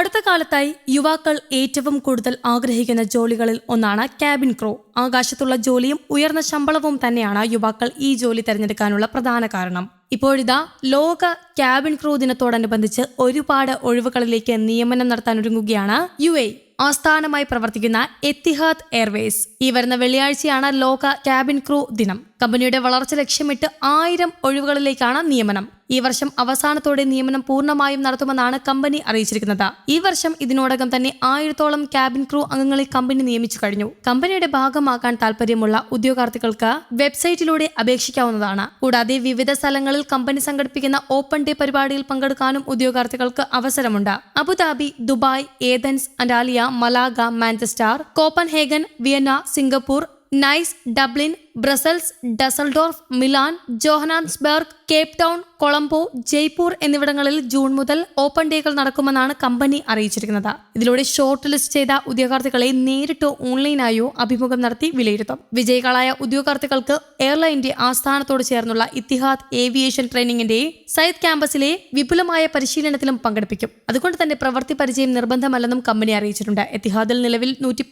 അടുത്ത കാലത്തായി യുവാക്കൾ ഏറ്റവും കൂടുതൽ ആഗ്രഹിക്കുന്ന ജോലികളിൽ ഒന്നാണ് ക്യാബിൻ ക്രൂ. ആകാശത്തുള്ള ജോലിയും ഉയർന്ന ശമ്പളവും തന്നെയാണ് യുവാക്കൾ ഈ ജോലി തിരഞ്ഞെടുക്കാനുള്ള പ്രധാന കാരണം. ഇപ്പോഴിതാ ലോക ക്യാബിൻ ക്രൂ ദിനത്തോടനുബന്ധിച്ച് ഒരുപാട് ഒഴിവുകളിലേക്ക് നിയമനം നടത്താനൊരുങ്ങുകയാണ് യു എ. ആസ്ഥാനമായി പ്രവർത്തിക്കുന്ന എത്തിഹാദ് എയർവേസ്. ഈ വരുന്ന വെള്ളിയാഴ്ചയാണ് ലോക ക്യാബിൻ ക്രൂ ദിനം. കമ്പനിയുടെ വളർച്ച ലക്ഷ്യമിട്ട് ആയിരം ഒഴിവുകളിലേക്കാണ് നിയമനം. ഈ വർഷം അവസാനത്തോടെ നിയമനം പൂർണമായും നടത്തുമെന്നാണ് കമ്പനി അറിയിച്ചിരിക്കുന്നത്. ഈ വർഷം ഇതിനോടകം തന്നെ ആയിരത്തോളം ക്യാബിൻ ക്രൂ അംഗങ്ങളെ കമ്പനി നിയമിച്ചു കഴിഞ്ഞു. കമ്പനിയുടെ ഭാഗമാകാൻ താൽപര്യമുള്ള ഉദ്യോഗാർത്ഥികൾക്ക് വെബ്സൈറ്റിലൂടെ അപേക്ഷിക്കാവുന്നതാണ്. കൂടാതെ വിവിധ സ്ഥലങ്ങളിൽ കമ്പനി സംഘടിപ്പിക്കുന്ന ഓപ്പൺ ഡേ പരിപാടിയിൽ പങ്കെടുക്കാനും ഉദ്യോഗാർത്ഥികൾക്ക് അവസരമുണ്ട്. Abu Dhabi Dubai Athens Antalya Malaga Manchester Copenhagen Vienna Singapore Nice Dublin Brussels Dusseldorf Milan Johannesburg Cape Town Colombo Jaipur എന്നിവിടങ്ങളിൽ ജൂൺ മുതൽ ഓപ്പൺ ഡേകൾ നടക്കുമെന്നാണ് കമ്പനി അറിയിച്ചിരിക്കുന്നത്. ഇതിലൂടെ ഷോർട്ട് ലിസ്റ്റ് ചെയ്ത ഉദ്യോഗാർത്ഥികളെ നേരിട്ടോ ഓൺലൈനായോ അഭിമുഖം നടത്തി വിലയിരുത്തും. വിജയികളായ ഉദ്യോഗാർത്ഥികൾക്ക് എയർലൈന്റെ ആസ്ഥാനത്തോട് ചേർന്നുള്ള ഇത്തിഹാദ് ഏവിയേഷൻ ട്രെയിനിങ്ങിന്റെ സയ്യിദ് ക്യാമ്പസിലെ വിപുലമായ പരിശീലനത്തിലും പങ്കെടുപ്പിക്കും. അതുകൊണ്ട് തന്നെ പ്രവൃത്തി പരിചയം നിർബന്ധമല്ലെന്നും കമ്പനി അറിയിച്ചിട്ടുണ്ട്. എത്തിഹാദിൽ നിലവിൽ നൂറ്റി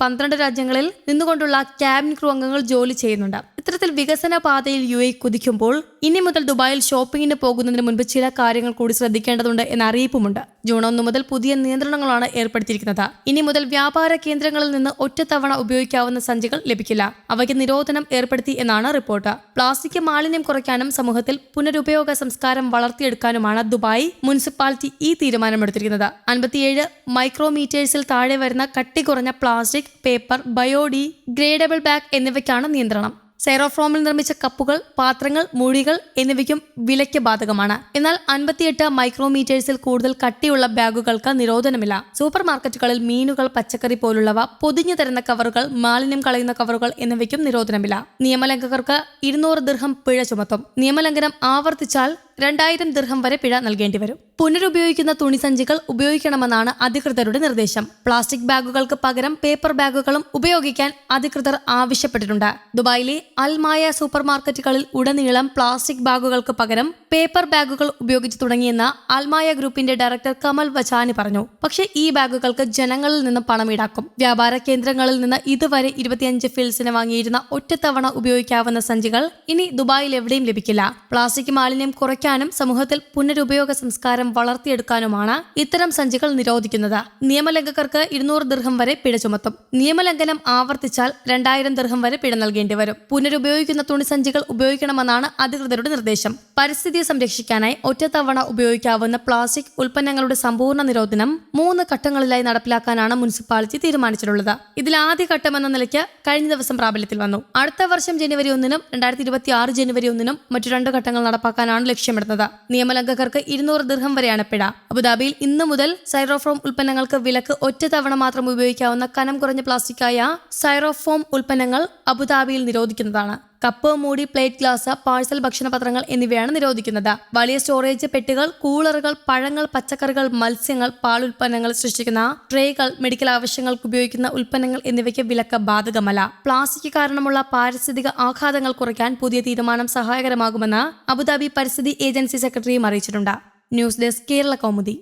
രാജ്യങ്ങളിൽ നിന്നുകൊണ്ടുള്ള ക്യാബിൻ ക്രൂ അംഗങ്ങൾ ജോലി ചെയ്യുന്നുണ്ട്. ഇത്തരത്തിൽ വികസന പാതയിൽ യു എ കുതിക്കുമ്പോൾ ഇനി മുതൽ ദുബായിൽ ഷോപ്പിംഗിന് പോകുന്നതിന് മുൻപ് ചില കാര്യങ്ങൾ കൂടി ശ്രദ്ധിക്കേണ്ടതുണ്ട് എന്ന അറിയിപ്പുമുണ്ട്. ജൂൺ ഒന്ന് മുതൽ പുതിയ നിയന്ത്രണങ്ങളാണ് ഏർപ്പെടുത്തിയിരിക്കുന്നത്. ഇനി മുതൽ വ്യാപാര കേന്ദ്രങ്ങളിൽ നിന്ന് ഒറ്റത്തവണ ഉപയോഗിക്കാവുന്ന സഞ്ചികൾ ലഭിക്കില്ല. അവയ്ക്ക് നിരോധനം ഏർപ്പെടുത്തി എന്നാണ് റിപ്പോർട്ട്. പ്ലാസ്റ്റിക് മാലിന്യം കുറയ്ക്കാനും സമൂഹത്തിൽ പുനരുപയോഗ സംസ്കാരം വളർത്തിയെടുക്കാനുമാണ് ദുബായ് മുനിസിപ്പാലിറ്റി ഈ തീരുമാനമെടുത്തിരിക്കുന്നത്. അൻപത്തിയേഴ് മൈക്രോമീറ്റേഴ്സിൽ താഴെ വരുന്ന കട്ടി കുറഞ്ഞ plastic paper biodegradable bag എന്നിവയ്ക്കാണ് നിയന്ത്രണം. സൈറോഫ്രോമിൽ നിർമ്മിച്ച കപ്പുകൾ പാത്രങ്ങൾ മുഴികൾ എന്നിവയ്ക്കും വിലയ്ക്ക് ബാധകമാണ്. എന്നാൽ അൻപത്തിയെട്ട് മൈക്രോമീറ്റേഴ്സിൽ കൂടുതൽ കട്ടിയുള്ള ബാഗുകൾക്ക് നിരോധനമില്ല. സൂപ്പർ മാർക്കറ്റുകളിൽ മീനുകൾ പച്ചക്കറി പോലുള്ളവ പൊതിഞ്ഞു തരുന്ന കവറുകൾ മാലിന്യം കളയുന്ന കവറുകൾ എന്നിവയ്ക്കും നിരോധനമില്ല. നിയമലംഘകർക്ക് ഇരുന്നൂറ് ദീർഘം പിഴ ചുമത്തും. നിയമലംഘനം ആവർത്തിച്ചാൽ രണ്ടായിരം ദീർഘം വരെ പിഴ നൽകേണ്ടി വരും. പുനരുപയോഗിക്കുന്ന തുണിസഞ്ചികൾ ഉപയോഗിക്കണമെന്നാണ് അധികൃതരുടെ നിർദ്ദേശം. പ്ലാസ്റ്റിക് ബാഗുകൾക്ക് പകരം പേപ്പർ ബാഗുകളും ഉപയോഗിക്കാൻ അധികൃതർ ആവശ്യപ്പെട്ടിട്ടുണ്ട്. ദുബായിലെ അൽമായ സൂപ്പർ മാർക്കറ്റുകളിൽ ഉടനീളം പ്ലാസ്റ്റിക് ബാഗുകൾക്ക് പകരം പേപ്പർ ബാഗുകൾ ഉപയോഗിച്ചു തുടങ്ങിയെന്ന് അൽമായ ഗ്രൂപ്പിന്റെ ഡയറക്ടർ കമൽ വചാനി പറഞ്ഞു. പക്ഷേ ഈ ബാഗുകൾക്ക് ജനങ്ങളിൽ നിന്ന് പണം ഈടാക്കും. വ്യാപാര കേന്ദ്രങ്ങളിൽ നിന്ന് ഇതുവരെ ഇരുപത്തിയഞ്ച് ഫിൽസിന് വാങ്ങിയിരുന്ന ഒറ്റത്തവണ ഉപയോഗിക്കാവുന്ന സഞ്ചികൾ ഇനി ദുബായിൽ എവിടെയും ലഭിക്കില്ല. പ്ലാസ്റ്റിക് മാലിന്യം കുറയ്ക്കാനും സമൂഹത്തിൽ പുനരുപയോഗ സംസ്കാരം വളർത്തിയെടുക്കാനുമാണ് ഇത്തരം സഞ്ചികൾ നിരോധിക്കുന്നത്. നിയമലംഘകർക്ക് ഇരുന്നൂറ് ദീർഘം വരെ പിഴ ചുമത്തും. നിയമലംഘനം ആവർത്തിച്ചാൽ രണ്ടായിരം ദീർഘം വരെ പിഴ നൽകേണ്ടി വരും. പുനരുപയോഗിക്കുന്ന തുണിസഞ്ചികൾ ഉപയോഗിക്കണമെന്നാണ് അധികൃതരുടെ നിർദ്ദേശം. പരിസ്ഥിതിയെ സംരക്ഷിക്കാനായി ഒറ്റത്തവണ ഉപയോഗിക്കാവുന്ന പ്ലാസ്റ്റിക് ഉൽപ്പന്നങ്ങളുടെ സമ്പൂർണ നിരോധനം മൂന്ന് ഘട്ടങ്ങളിലായി നടപ്പിലാക്കാനാണ് മുനിസിപ്പാലിറ്റി തീരുമാനിച്ചിട്ടുള്ളത്. ഇതിൽ ആദ്യ ഘട്ടം എന്ന നിലയ്ക്ക് കഴിഞ്ഞ ദിവസം പ്രാബല്യത്തിൽ വന്നു. അടുത്ത വർഷം ജനുവരി ഒന്നിനും രണ്ടായിരത്തി ഇരുപത്തി ആറ് ജനുവരി ഒന്നിനും മറ്റു രണ്ട് ഘട്ടങ്ങൾ നടപ്പാക്കാനാണ് ലക്ഷ്യമിടുന്നത് നിയമലംഘകർക്ക് ഇരുന്നൂറ് ദീർഘം വരെയാണ് പിഴ. അബുദാബിയിൽ ഇന്നു മുതൽ സൈറോഫോം ഉൽപ്പന്നങ്ങൾക്ക് വിലക്ക് ഒറ്റ തവണ മാത്രം ഉപയോഗിക്കാവുന്ന കനം കുറഞ്ഞ പ്ലാസ്റ്റിക്കായ സൈറോഫോം ഉൽപ്പന്നങ്ങൾ അബുദാബിയിൽ നിരോധിക്കുന്നതാണ്. കപ്പ് മൂടി പ്ലേറ്റ് ഗ്ലാസ് പാഴ്സൽ ഭക്ഷണപത്രങ്ങൾ എന്നിവയാണ് നിരോധിക്കുന്നത്. വലിയ സ്റ്റോറേജ് പെട്ടികൾ കൂളറുകൾ പഴങ്ങൾ പച്ചക്കറികൾ മത്സ്യങ്ങൾ പാൽ ഉൽപ്പന്നങ്ങൾ സൃഷ്ടിക്കുന്ന ട്രേകൾ മെഡിക്കൽ ആവശ്യങ്ങൾക്ക് ഉപയോഗിക്കുന്ന ഉൽപ്പന്നങ്ങൾ എന്നിവയ്ക്ക് വിലക്ക് ബാധകമല്ല. പ്ലാസ്റ്റിക് കാരണമുള്ള പാരിസ്ഥിതിക ആഘാതങ്ങൾ കുറയ്ക്കാൻ പുതിയ തീരുമാനം സഹായകരമാകുമെന്ന് അബുദാബി പരിസ്ഥിതി ഏജൻസി സെക്രട്ടറിയും അറിയിച്ചിട്ടുണ്ട്. News desk Kerala Kaumudi.